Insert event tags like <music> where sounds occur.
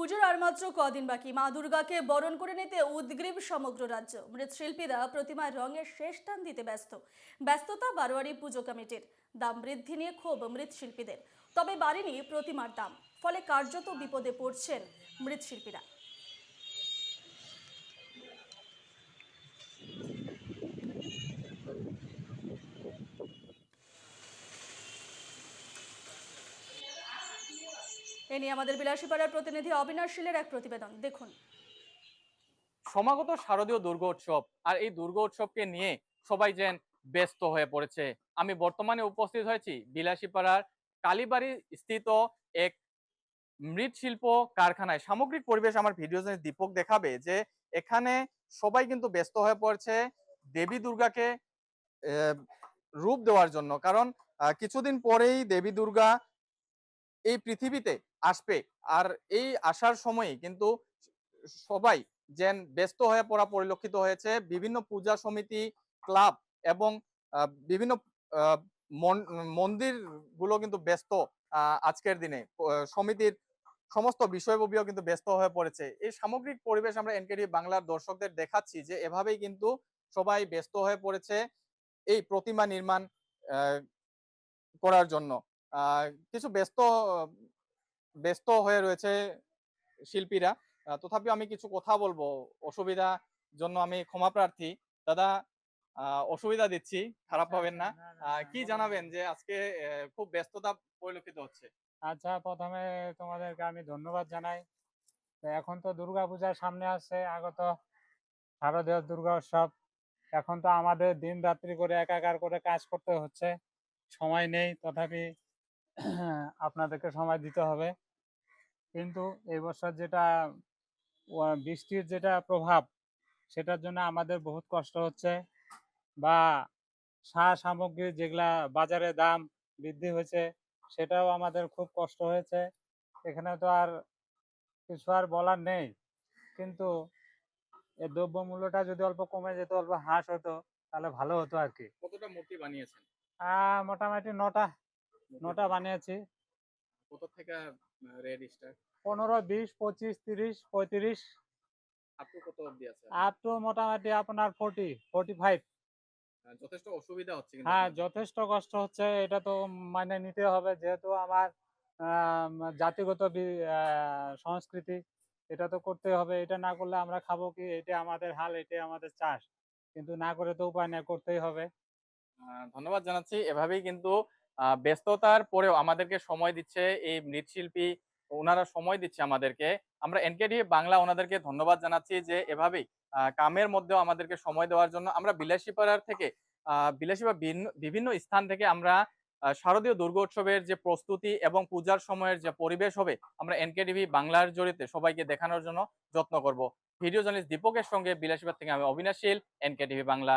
পুজোর আর মাত্র কদিন বাকি। মা দুর্গাকে বরণ করে নিতে উদ্গ্রীব সমগ্র রাজ্য। মৃৎশিল্পীরা প্রতিমার রঙের শেষ টান দিতে ব্যস্ত। ব্যস্ততা বারোয়ারি পুজো কমিটির। দাম বৃদ্ধি নিয়ে ক্ষোভ মৃৎশিল্পীদের। তবে বাড়েনি প্রতিমার দাম। ফলে কার্যত বিপদে পড়ছেন মৃৎশিল্পীরা। এ নিয়ে আমাদের বিলাসীপাড়ার প্রতিনিধি অবিনাশ শীলের এক প্রতিবেদন। দেখুন। সমাগত শারদীয় দুর্গোৎসব আর এই দুর্গোৎসবকে নিয়ে সবাই যেন ব্যস্ত হয়ে পড়েছে। আমি বর্তমানে উপস্থিত হয়েছি বিলাসীপাড়ার কালীবাড়ি স্থিত এক মৃৎশিল্প কারখানায়। সামগ্রিক পরিবেশ আমার ভিডিও দীপক দেখাবে যে এখানে সবাই কিন্তু ব্যস্ত হয়ে পড়ছে দেবী দুর্গাকে রূপ দেওয়ার জন্য। কারণ কিছুদিন পরেই দেবী দুর্গা এই পৃথিবীতে আসবে। আর এই আসার সময়ই কিন্তু সবাই যেন ব্যস্ত হয়ে পড়া পরিলক্ষিত হয়েছে। বিভিন্ন পূজা সমিতি ক্লাব এবং বিভিন্ন আহ, মন্দিরগুলো কিন্তু ব্যস্ত আজকের দিনে। সমিতির সমস্ত বিষয়ববীও কিন্তু ব্যস্ত হয়ে পড়েছে। এই সামগ্রিক পরিবেশ আমরা এনকেডি বাংলার দর্শকদের দেখাচ্ছি যে এভাবেই কিন্তু সবাই ব্যস্ত হয়ে পড়েছে এই প্রতিমা নির্মাণ করার জন্য। কিছু ব্যস্ত ব্যস্ত হয়ে রয়েছে শিল্পীরা। তথাপি আমি কিছু কথা বলব। অসুবিধা জন্য আমি ক্ষমা প্রার্থী। দাদা অসুবিধা দিচ্ছি খারাপ পাবেন না কি জানাবেন যে আজকে খুব ব্যস্ততা পরিলক্ষিত হচ্ছে? আচ্ছা প্রথমে তোমাদেরকে আমি ধন্যবাদ জানাই। এখন তো দুর্গা পূজার সামনে আসছে আগত শারদীয় দুর্গা উৎসব। এখন তো আমাদের দিন রাত্রি করে একাকার করে কাজ করতে হচ্ছে। সময় নেই তথাপি <coughs> আপনাদেরকে সময় দিতে হবে। কিন্তু এই বছর যেটা বৃষ্টির যেটা প্রভাব সেটার জন্য আমাদের বহুত কষ্ট হচ্ছে বা সার সামগ্রী যেগুলা বাজারে দাম বৃদ্ধি হয়েছে সেটাও আমাদের খুব কষ্ট হয়েছে। এখানে তো আর কিছু আর বলার নেই। কিন্তু এই দ্রব্যমূল্যটা যদি অল্প কমে যেত অল্প হ্রাস হতো তাহলে ভালো হতো আর কি। কতটা মূর্তি বানিয়েছেন? আহ, মোটামুটি নটা নটা বানিয়েছি। কত থেকে রেড স্টার পনেরো বিশ পঁচিশ তিরিশ পঁয়ত্রিশ। আপনি কত অবধি আছে? আপ টু মোটামুটি আপনার ফোর্টি ফোর্টি ফাইভ যথেষ্ট অসুবিধা হচ্ছে কিন্তু হ্যাঁ যথেষ্ট কষ্ট হচ্ছে এটা তো মানে নিতে হবে। যেহেতু আমার আম, জাতিগত সংস্কৃতি এটা তো করতে হবে। এটা না করলে আমরা খাব কি? এটা আমাদের হাল এটা আমাদের চাষ। কিন্তু না করে তো উপায় নেই করতেই হবে। ধন্যবাদ জানাচ্ছি। এভাবেই কিন্তু ব্যস্ততার পরেও আমাদেরকে সময় দিচ্ছে এই মৃৎশিল্পী ওনারা সময় দিচ্ছে আমাদেরকে। আমরা এনকেডি বাংলা ওনাদেরকে ধন্যবাদ জানাচ্ছি যে এভাবেই কামের মধ্যেও আমাদেরকে সময় দেওয়ার জন্য আমরা বিলাসীপাড়ার থেকে আহ, বিলাসীপাড়া বিভিন্ন স্থান থেকে আমরা শারদীয় দুর্গোৎসবের যে প্রস্তুতি এবং পূজার সময়ের যে পরিবেশ হবে আমরা এনকেডিভি বাংলার জড়িতে সবাইকে দেখানোর জন্য যত্ন করব। ভিডিও জার্নালিস্ট দীপকের সঙ্গে বিলাসীপাড় থেকে আমি অবিনাশীল এনকেটিভি বাংলা।